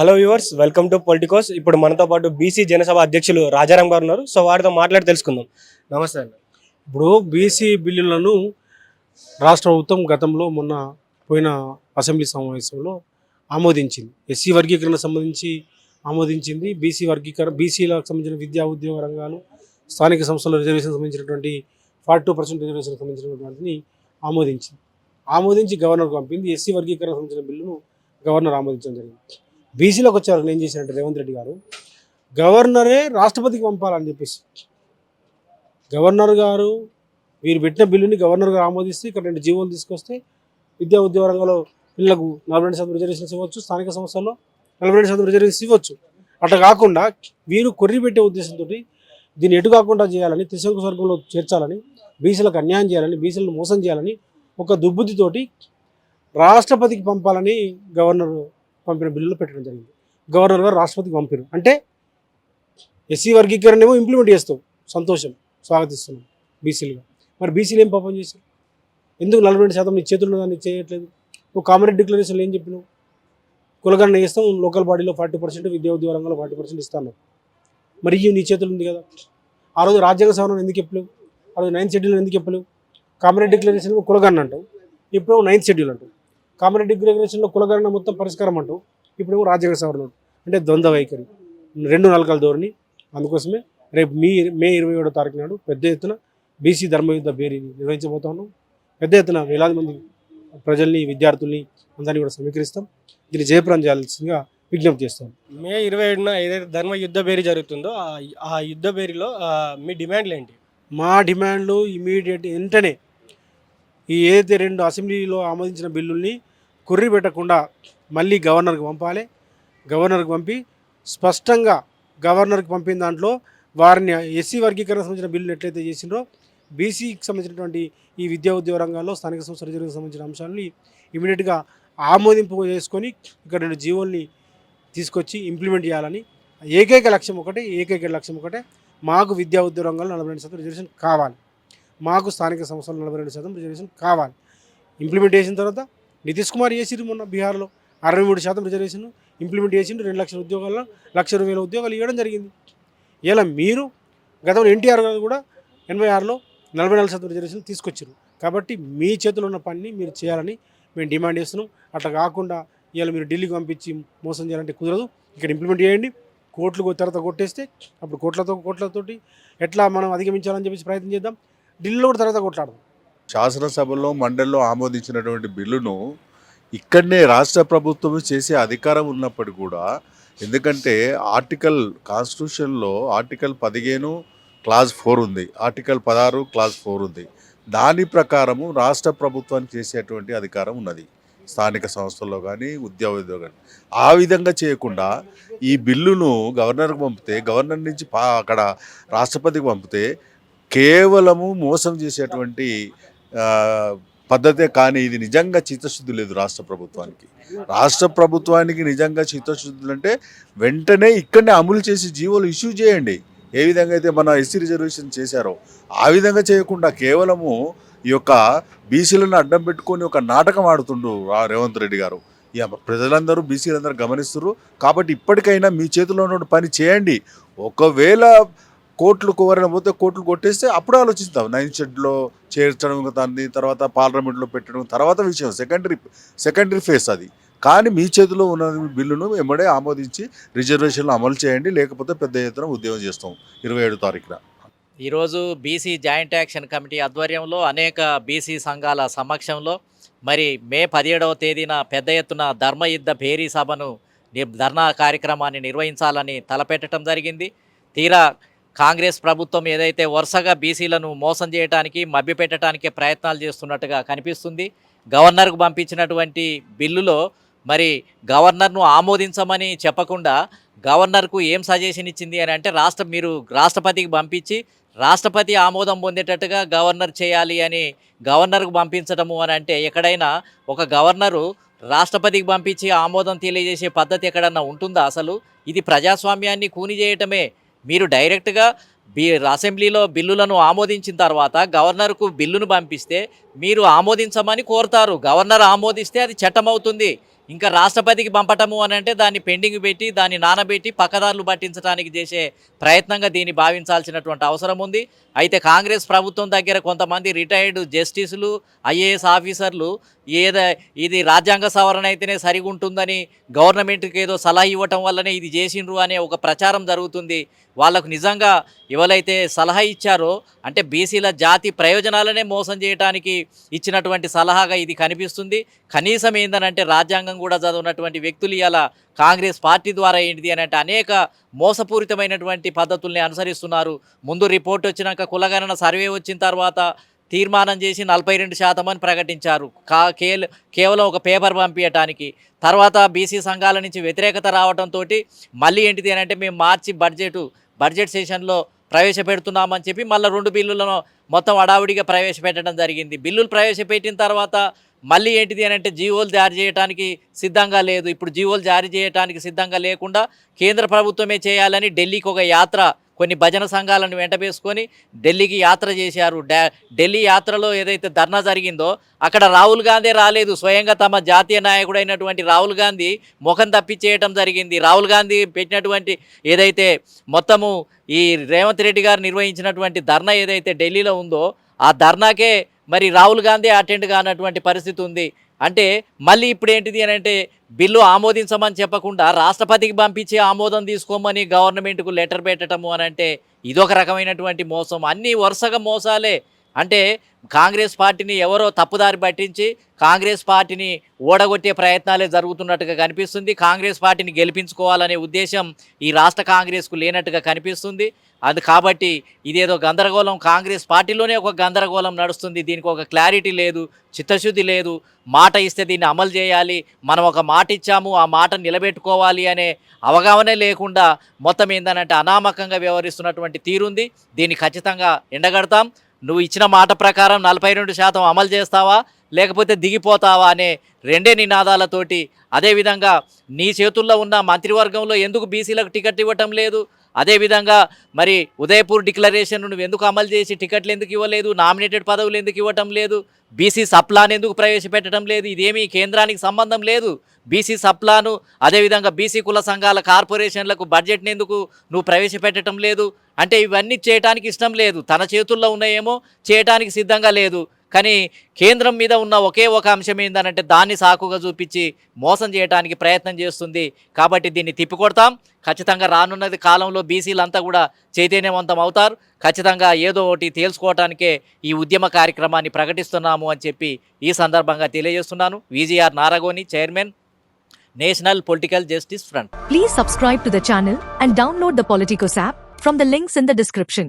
Hello viewers welcome to Politicos. ఇప్పుడు మనతో పాటు బీసీ జనసభ అధ్యక్షులు రాజారాం గారు ఉన్నారు. సో వారితో మాట్లాడి తెలుసుకుందాం. నమస్తే అండి. ఇప్పుడు బీసీ బిల్లులను రాష్ట్ర ప్రభుత్వం గతంలో మొన్న పోయిన అసెంబ్లీ సమావేశంలో ఆమోదించింది. ఎస్సీ వర్గీకరణ సంబంధించి ఆమోదించింది. బీసీ వర్గీకరణ బీసీలకు సంబంధించిన విద్యా ఉద్యోగ రంగాలు స్థానిక సంస్థల రిజర్వేషన్ సంబంధించినటువంటి ఫార్టీ టూ పర్సెంట్ రిజర్వేషన్ సంబంధించినటువంటిని ఆమోదించింది. ఆమోదించి గవర్నర్కు పంపింది. ఎస్సీ వర్గీకరణ సంబంధించిన బిల్లును గవర్నర్ ఆమోదించడం జరిగింది. బీసీలోకి వచ్చారు ఏం చేశారంటే రేవంత్ రెడ్డి గారు గవర్నరే రాష్ట్రపతికి పంపాలని చెప్పేసి. గవర్నర్ గారు వీరు పెట్టిన బిల్లుని గవర్నర్ గారు ఆమోదిస్తే ఇక్కడ రెండు జీవోలు తీసుకొస్తే విద్యా ఉద్యోగ రంగంలో పిల్లలకు నలభై రెండు శాతం రిజర్వేషన్స్ ఇవ్వచ్చు స్థానిక సంస్థల్లో నలభై రెండు శాతం రిజర్వేషన్స్ ఇవ్వచ్చు. అట్లా కాకుండా వీరు కొర్రి పెట్టే ఉద్దేశంతో దీన్ని ఎటు కాకుండా చేయాలని త్రిశంకు స్వర్గంలో చేర్చాలని బీసీలకు అన్యాయం చేయాలని బీసీలను మోసం చేయాలని ఒక దుర్బుద్ధితోటి రాష్ట్రపతికి పంపాలని గవర్నర్ పంపిన బిల్లులు పెట్టడం జరిగింది. గవర్నర్ గారు రాష్ట్రపతికి పంపారు. అంటే ఎస్సీ వర్గీకరణ ఏమో ఇంప్లిమెంట్ చేస్తాం. సంతోషం. స్వాగతిస్తున్నాం బీసీలుగా. మరి బీసీలు ఏం పాపం చేశారు? ఎందుకు నలభై రెండు శాతం నీ చేతుల్లో దాన్ని చేయట్లేదు? నువ్వు కామరేట్ డిక్లరేషన్లో ఏం చెప్పినావు? కులగణన చేస్తాం లోకల్ బాడీలో ఫార్టీ పర్సెంట్ విద్యా ఉద్యోగ రంగంలో ఫార్టీ పర్సెంట్ ఇస్తాను. మరి ఇవి నీ చేతులు ఉంది కదా. ఆ రోజు రాజ్యాంగ సవరణ ఎందుకు చెప్పలేవు? ఆ రోజు నైన్త్ షెడ్యూల్ ఎందుకు చెప్పలేవు? కామరేట్ డిక్లరేషన్ కులగణన అంటావు. ఇప్పుడు నైన్త్ షెడ్యూల్ అంటావు. కామరేట్ డిక్లరేషన్లో కులగణన మొత్తం పరిష్కారం అంటావు ఇప్పుడేమో రాజ్యాంగ సవరణ. అంటే. ద్వంద్వ వైఖరి. రెండు నాలుకల ధోరణి. అందుకోసమే రేపు మీ మే ఇరవై ఏడో తారీఖు నాడు పెద్ద ఎత్తున బీసీ ధర్మయుద్ధ బేరీని నిర్వహించబోతా ఉన్నాం పెద్ద ఎత్తున వేలాది మంది ప్రజల్ని విద్యార్థుల్ని అందరినీ కూడా సమీకరిస్తాం. దీన్ని జయప్రదం చేయాల్సిందిగా విజ్ఞప్తి చేస్తాం. మే ఇరవై ఏడున ఏదైతే ధర్మ యుద్ధ బేరీ జరుగుతుందో ఆ- యుద్ధ బేరీలో మీ డిమాండ్లు ఏంటి? మా డిమాండ్లు ఇమీడియట్ వెంటనే ఈ ఏదైతే రెండు అసెంబ్లీలో ఆమోదించిన బిల్లుల్ని కుర్రి పెట్టకుండా మళ్ళీ గవర్నర్కి పంపాలి. గవర్నర్కి పంపి స్పష్టంగా గవర్నర్కి పంపిన దాంట్లో వారిని ఎస్సీ వర్గీకరణ సంబంధించిన బిల్లు ఎట్లయితే చేసిండ్రో బీసీకి సంబంధించినటువంటి ఈ విద్యా ఉద్యోగ రంగాల్లో స్థానిక సంస్థల రిజర్వేషన్ సంబంధించిన అంశాలని ఇమీడియట్గా ఆమోదింపు చేసుకొని ఇక్కడ రెండు జీవోల్ని తీసుకొచ్చి ఇంప్లిమెంట్ చేయాలని ఏకైక లక్ష్యం ఒకటే ఏకైక లక్ష్యం ఒకటే మాకు విద్యా ఉద్యోగ రంగంలో నలభై రెండు శాతం రిజర్వేషన్ కావాలి. మాకు స్థానిక సంస్థలు నలభై రెండు శాతం రిజర్వేషన్ కావాలి. ఇంప్లిమెంట్ చేసిన తర్వాత నితీష్ కుమార్ చేసిరు మొన్న బీహార్లో. అరవై మూడు శాతం రిజర్వేషన్ ఇంప్లిమెంట్ చేసిండు రెండు లక్షల ఉద్యోగాల్లో లక్ష ఇరవై వేల ఉద్యోగాలు ఇవ్వడం జరిగింది. ఇలా మీరు గతంలో ఎన్టీఆర్ గారు కూడా ఎనభై ఆరులో నలభై నాలుగు శాతం రిజర్వేషన్ తీసుకొచ్చారు. కాబట్టి మీ చేతిలో ఉన్న పనిని మీరు చేయాలని మేము డిమాండ్ చేస్తున్నాం. అట్లా కాకుండా ఇవాళ మీరు ఢిల్లీకి పంపించి మోసం చేయాలంటే కుదరదు. ఇక్కడ ఇంప్లిమెంట్ చేయండి. కోట్లు తర్వాత కొట్టేస్తే అప్పుడు కోట్లతో కోట్లతోటి ఎట్లా మనం అధిగమించాలని చెప్పేసి ప్రయత్నం చేద్దాం. ఢిల్లీలో కూడా తర్వాత కొట్లాడదాం. శాసనసభలో మండలిలో ఆమోదించినటువంటి బిల్లును ఇక్కడనే రాష్ట్ర ప్రభుత్వం చేసే అధికారం ఉన్నప్పటికీ కూడా ఎందుకంటే ఆర్టికల్ కాన్స్టిట్యూషన్లో ఆర్టికల్ పదిహేను క్లాజ్ ఫోర్ ఉంది. ఆర్టికల్ పదహారు క్లాజ్ ఫోర్ ఉంది. దాని ప్రకారము రాష్ట్ర ప్రభుత్వానికి చేసేటువంటి అధికారం ఉన్నది. స్థానిక సంస్థల్లో కానీ ఉద్యోగంలో కానీ ఆ విధంగా చేయకుండా ఈ బిల్లును గవర్నర్కి పంపితే గవర్నర్ నుంచి అక్కడ రాష్ట్రపతికి పంపితే కేవలము మోసం చేసేటువంటి పద్ధతే కానీ ఇది నిజంగా చిత్తశుద్ధి లేదు రాష్ట్ర ప్రభుత్వానికి. రాష్ట్ర ప్రభుత్వానికి నిజంగా చిత్తశుద్ధులు అంటే వెంటనే ఇక్కడనే అమలు చేసి జీవోలు ఇష్యూ చేయండి. ఏ విధంగా అయితే మన ఎస్సీ రిజర్వేషన్ చేశారో ఆ విధంగా చేయకుండా కేవలము ఈ యొక్క బీసీలను అడ్డం పెట్టుకొని ఒక నాటకం ఆడుతుండు రేవంత్ రెడ్డి గారు. ఇక ప్రజలందరూ బీసీలందరూ గమనిస్తున్నారు కాబట్టి ఇప్పటికైనా మీ చేతిలో ఉన్న పని చేయండి. ఒకవేళ కోట్లు కోరిన పోతే కోట్లు కొట్టేస్తే అప్పుడు ఆలోచిస్తాం. నైన్ షెడ్లో చేర్చడం దాన్ని తర్వాత పార్లమెంట్లో పెట్టడం తర్వాత విషయం సెకండరీ సెకండరీ ఫేస్ అది. కానీ మీ చేతిలో ఉన్న బిల్లును వెంబడే ఆమోదించి రిజర్వేషన్లు అమలు చేయండి లేకపోతే పెద్ద ఎత్తున ఉద్యోగం చేస్తాం ఇరవై ఏడు తారీఖున. ఈరోజు బీసీ జాయింట్ యాక్షన్ కమిటీ ఆధ్వర్యంలో అనేక బీసీ సంఘాల సమక్షంలో మరి మే పదిహేడవ తేదీన పెద్ద ఎత్తున ధర్మయుద్ధ భేరీ సభను ధర్నా కార్యక్రమాన్ని నిర్వహించాలని తలపెట్టడం జరిగింది. తీరా కాంగ్రెస్ ప్రభుత్వం ఏదైతే వరుసగా బీసీలను మోసం చేయడానికి మభ్యపెట్టడానికి ప్రయత్నాలు చేస్తున్నట్టుగా కనిపిస్తుంది. గవర్నర్కు పంపించినటువంటి బిల్లులో మరి గవర్నర్ను ఆమోదించమని చెప్పకుండా గవర్నర్కు ఏం సజెషన్ ఇచ్చింది అని అంటే రాష్ట్ర మీరు రాష్ట్రపతికి పంపించి రాష్ట్రపతి ఆమోదం పొందేటట్టుగా గవర్నర్ చేయాలి అని గవర్నర్కు పంపించడము అని అంటే ఎక్కడైనా ఒక గవర్నరు రాష్ట్రపతికి పంపించి ఆమోదం తెలియజేసే పద్ధతి ఎక్కడన్నా ఉంటుందా అసలు? ఇది ప్రజాస్వామ్యాన్ని కూని చేయటమే మీరు డైరెక్ట్గా బి అసెంబ్లీలో బిల్లులను ఆమోదించిన తర్వాత గవర్నర్కు బిల్లును పంపిస్తే మీరు ఆమోదించమని కోరుతారు. గవర్నర్ ఆమోదిస్తే అది చట్టం అవుతుంది ఇంకా రాష్ట్రపతికి పంపటము అని అంటే దాన్ని పెండింగ్ పెట్టి దాన్ని నానబెట్టి పక్కదారులు పట్టించడానికి చేసే ప్రయత్నంగా దీన్ని భావించాల్సినటువంటి అవసరం ఉంది. అయితే కాంగ్రెస్ ప్రభుత్వం దగ్గర కొంతమంది రిటైర్డ్ జస్టిసులు ఐఏఎస్ ఆఫీసర్లు ఏదో ఇది రాజ్యాంగ సవరణ అయితేనే సరిగా ఉంటుందని గవర్నమెంట్కి ఏదో సలహా ఇవ్వటం వల్లనే ఇది చేసిండ్రు అనే ఒక ప్రచారం జరుగుతుంది. వాళ్ళకు నిజంగా ఎవరైతే సలహా ఇచ్చారో అంటే బీసీల జాతి ప్రయోజనాలనే మోసం చేయడానికి ఇచ్చినటువంటి సలహాగా ఇది కనిపిస్తుంది. కనీసం ఏందనంటే రాజ్యాంగం కూడా చదివినటువంటి వ్యక్తులు ఇలా కాంగ్రెస్ పార్టీ ద్వారా ఏంటిది అని అంటే అనేక మోసపూరితమైనటువంటి పద్ధతుల్ని అనుసరిస్తున్నారు. ముందు రిపోర్ట్ వచ్చినాక కులగణన సర్వే వచ్చిన తర్వాత తీర్మానం చేసి నలభై రెండు శాతం అని ప్రకటించారు. కా కేల- కేవలం ఒక పేపర్ పంపించడానికి తర్వాత బీసీ సంఘాల నుంచి వ్యతిరేకత రావడంతో మళ్ళీ ఏంటిది అని అంటే మేము మార్చి బడ్జెట్ బడ్జెట్ సెషన్లో ప్రవేశపెడుతున్నామని చెప్పి మళ్ళీ రెండు బిల్లులను మొత్తం అడావుడిగా ప్రవేశపెట్టడం జరిగింది. బిల్లులు ప్రవేశపెట్టిన తర్వాత మళ్ళీ ఏంటిది అని అంటే జీవోలు జారీ చేయడానికి సిద్ధంగా లేదు. ఇప్పుడు జీవోలు జారీ చేయడానికి సిద్ధంగా లేకుండా కేంద్ర ప్రభుత్వమే చేయాలని ఢిల్లీకి ఒక యాత్ర కొన్ని భజన సంఘాలను వెంటబేసుకొని ఢిల్లీకి యాత్ర చేశారు. డా- ఢిల్లీ యాత్రలో ఏదైతే ధర్నా జరిగిందో అక్కడ రాహుల్ గాంధీ రాలేదు. స్వయంగా తమ జాతీయ నాయకుడైనటువంటి రాహుల్ గాంధీ ముఖం తప్పిచేయటం జరిగింది. రాహుల్ గాంధీ పెట్టినటువంటి ఏదైతే మొత్తము ఈ రేవంత్ రెడ్డి గారు నిర్వహించినటువంటి ధర్నా ఏదైతే ఢిల్లీలో ఉందో ఆ ధర్నాకే మరి రాహుల్ గాంధీ అటెండ్ కానటువంటి పరిస్థితి ఉంది. అంటే మళ్ళీ ఇప్పుడు ఏంటిది అని అంటే బిల్లు ఆమోదించమని చెప్పకుండా రాష్ట్రపతికి పంపించి ఆమోదం తీసుకోమని గవర్నమెంట్కు లెటర్ పెట్టడము అని అంటే ఇదొక రకమైనటువంటి మోసం. అన్నీ వరుసగా మోసాలే. అంటే కాంగ్రెస్ పార్టీని ఎవరో తప్పుదారి పట్టించి కాంగ్రెస్ పార్టీని ఓడగొట్టే ప్రయత్నాలే జరుగుతున్నట్టుగా కనిపిస్తుంది. కాంగ్రెస్ పార్టీని గెలిపించుకోవాలనే ఉద్దేశం ఈ రాష్ట్ర కాంగ్రెస్కు లేనట్టుగా కనిపిస్తుంది. అది కాబట్టి ఇదేదో గందరగోళం. కాంగ్రెస్ పార్టీలోనే ఒక గందరగోళం నడుస్తుంది. దీనికి ఒక క్లారిటీ లేదు చిత్తశుద్ధి లేదు. మాట ఇస్తే దీన్ని అమలు చేయాలి. మనం ఒక మాట ఇచ్చాము ఆ మాట నిలబెట్టుకోవాలి అనే అవగాహనే లేకుండా మొత్తం ఏందనంటే అనామకంగా వ్యవహరిస్తున్నటువంటి తీరుంది. దీన్ని ఖచ్చితంగా ఎండగడతాం. నువ్వు ఇచ్చిన మాట ప్రకారం నలభై రెండు శాతం అమలు చేస్తావా? లేకపోతే దిగిపోతావా అనే రెండే నినాదాలతోటి అదేవిధంగా నీ చేతుల్లో ఉన్న మంత్రివర్గంలో ఎందుకు బీసీలకు టికెట్ ఇవ్వటం లేదు? అదేవిధంగా మరి ఉదయపూర్ డిక్లరేషన్ నువ్వు ఎందుకు అమలు చేసి టికెట్లు ఎందుకు ఇవ్వలేదు? నామినేటెడ్ పదవులు ఎందుకు ఇవ్వటం లేదు? బీసీ సప్లాన్ ఎందుకు ప్రవేశపెట్టడం లేదు? ఇదేమీ కేంద్రానికి సంబంధం లేదు. బీసీ సప్లాను అదేవిధంగా బీసీ కుల సంఘాల కార్పొరేషన్లకు బడ్జెట్ని ఎందుకు నువ్వు ప్రవేశపెట్టడం లేదు? అంటే ఇవన్నీ చేయటానికి ఇష్టం లేదు. తన చేతుల్లో ఉన్నాయేమో చేయటానికి సిద్ధంగా లేదు. కానీ కేంద్రం మీద ఉన్న ఒకే ఒక అంశం ఏందనంటే దాన్ని సాకుగా చూపించి మోసం చేయడానికి ప్రయత్నం చేస్తుంది. కాబట్టి దీన్ని తిప్పికొడతాం. ఖచ్చితంగా రానున్నది కాలంలో బీసీలంతా కూడా చైతన్యవంతం అవుతారు. ఖచ్చితంగా ఏదో ఒకటి తేల్చుకోవటానికే ఈ ఉద్యమ కార్యక్రమాన్ని ప్రకటిస్తున్నాము అని చెప్పి ఈ సందర్భంగా తెలియజేస్తున్నాను. VGR Naragoni chairman national political justice front. Please subscribe to the channel and download the Politicos app from the links in the description